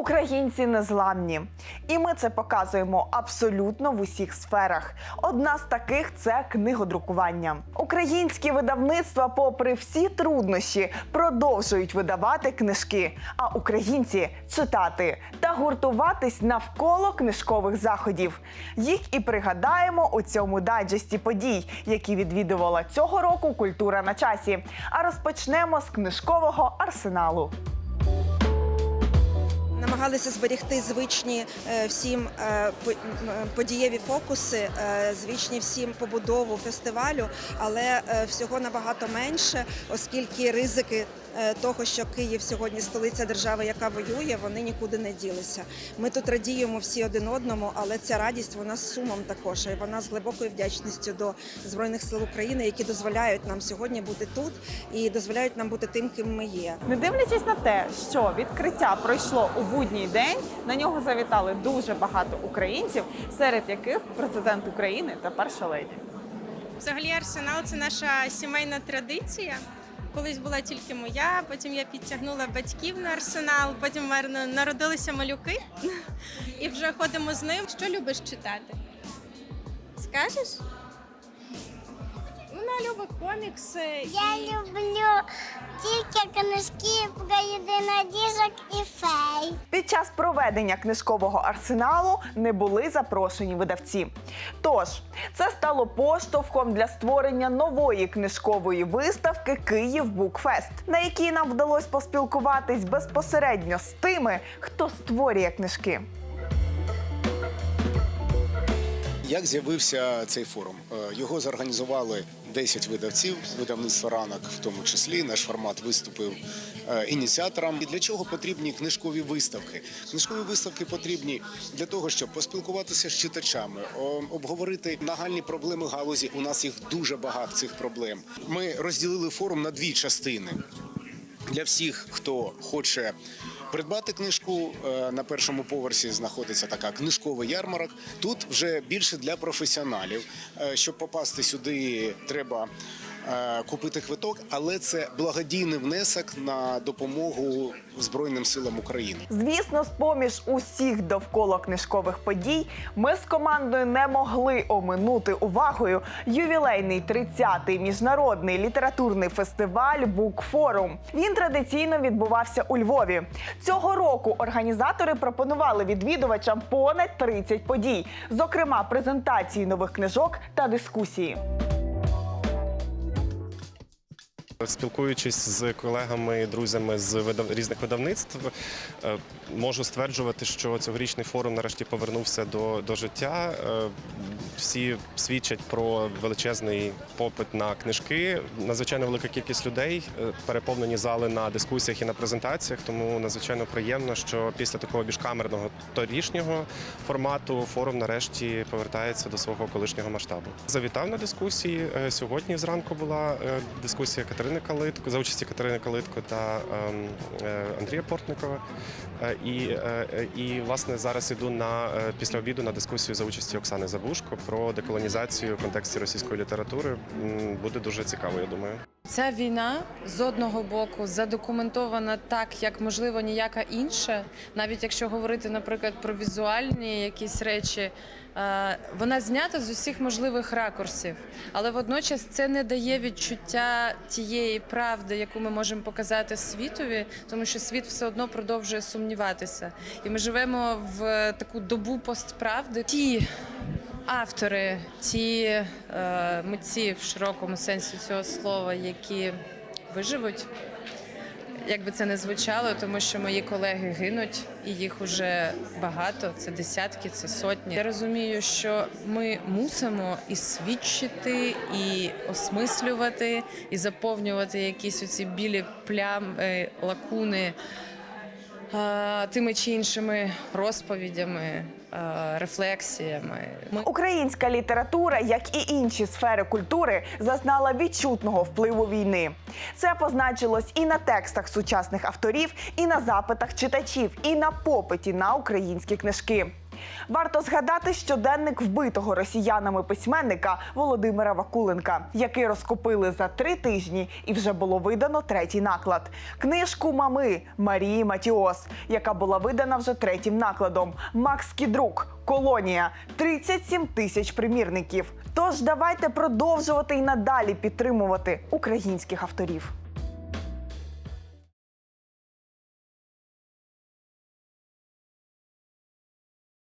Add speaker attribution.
Speaker 1: Українці незламні, і ми це показуємо абсолютно в усіх сферах. Одна з таких це книгодрукування. Українські видавництва, попри всі труднощі, продовжують видавати книжки, а українці читати та гуртуватись навколо книжкових заходів. Їх і пригадаємо у цьому дайджесті подій, які відвідувала цього року культура на часі. А розпочнемо з книжкового арсеналу.
Speaker 2: Намагалися зберегти звичні е, всім е, е, подієві фокуси, звичні всім побудову фестивалю, але всього набагато менше, оскільки ризики того, що Київ сьогодні столиця держави, яка воює, вони нікуди не ділися. Ми тут радіємо всі один одному, але ця радість вона з сумом також. І вона з глибокою вдячністю до збройних сил України, які дозволяють нам сьогодні бути тут і дозволяють нам бути тим, ким ми є.
Speaker 1: Не дивлячись на те, що відкриття пройшло у будній день, на нього завітали дуже багато українців, серед яких президент України та перша леді.
Speaker 3: Взагалі арсенал це наша сімейна традиція. Колись була тільки моя, потім я підтягнула батьків на арсенал, потім народилися малюки і вже ходимо з ним. Що любиш читати? Скажеш? Вона любить комікси.
Speaker 4: Я люблю тільки книжки про єдинодіжок і фей.
Speaker 1: Під час проведення книжкового арсеналу не були запрошені видавці. Тож це стало поштовхом для створення нової книжкової виставки Київ Букфест, на якій нам вдалося поспілкуватись безпосередньо з тими, хто створює книжки.
Speaker 5: Як з'явився цей форум? Е, Його зорганізували 10 видавців, видавництво ранок, в тому числі. Наш формат виступив е, ініціатором. І для чого потрібні книжкові виставки? Книжкові виставки потрібні для того, щоб поспілкуватися з читачами, обговорити нагальні проблеми галузі. У нас їх дуже багато цих проблем. Ми розділили форум на дві частини для всіх, хто хоче придбати книжку. е, На першому поверсі знаходиться така книжковий ярмарок. Тут вже більше для професіоналів. Е, Щоб попасти сюди, треба. Е, Купити квиток, але це благодійний внесок на допомогу Збройним силам України.
Speaker 1: Звісно, з поміж усіх довкола книжкових подій ми з командою не могли оминути увагою ювілейний 30-й міжнародний літературний фестиваль Букфорум. Він традиційно відбувався у Львові. Цього року організатори пропонували відвідувачам понад 30 подій, зокрема презентації нових книжок та дискусії.
Speaker 6: Спілкуючись з колегами, і друзями з різних видавництв, е, можу стверджувати, що цьогорічний форум нарешті повернувся до, до життя. Е, Всі свідчать про величезний попит на книжки. Надзвичайно велика кількість людей, е, переповнені зали на дискусіях і на презентаціях. Тому надзвичайно приємно, що після такого більш камерного торішнього формату форум нарешті повертається до свого колишнього масштабу. Завітав на дискусії. Сьогодні зранку була дискусія Катерини Калитко за участі Катерини Калитко та ем, е, Андрія Портникова. Е, І, е, і власне зараз іду на після обіду на дискусію за участі Оксани Забушко про деколонізацію в контексті російської літератури. Буде дуже цікаво, я думаю.
Speaker 7: Ця війна з одного боку задокументована так, як можливо ніяка інша, навіть якщо говорити, наприклад, про візуальні якісь речі, е, вона знята з усіх можливих ракурсів, але водночас це не дає відчуття тієї правди, яку ми можемо показати світові, тому що світ все одно продовжує сумніватися. І ми живемо в таку добу постправди. Ті автори, ті е, митці в широкому сенсі цього слова, які виживуть. Як би це не звучало, тому що мої колеги гинуть, і їх уже багато. Це десятки, це сотні. Я розумію, що ми мусимо і свідчити, і осмислювати, і заповнювати якісь оці білі плями, лакуни е, тими чи іншими розповідями, рефлексіями. Ми
Speaker 1: Українська література, як і інші сфери культури, зазнала відчутного впливу війни. Це позначилось і на текстах сучасних авторів, і на запитах читачів, і на попиті на українські книжки. Варто згадати щоденник вбитого росіянами письменника Володимира Вакуленка, який розкупили за три тижні, і вже було видано третій наклад. Книжку мами Марії Матіос, яка була видана вже третім накладом. Макс Кідрук. Колонія 37 тисяч примірників. Тож давайте продовжувати і надалі підтримувати українських авторів.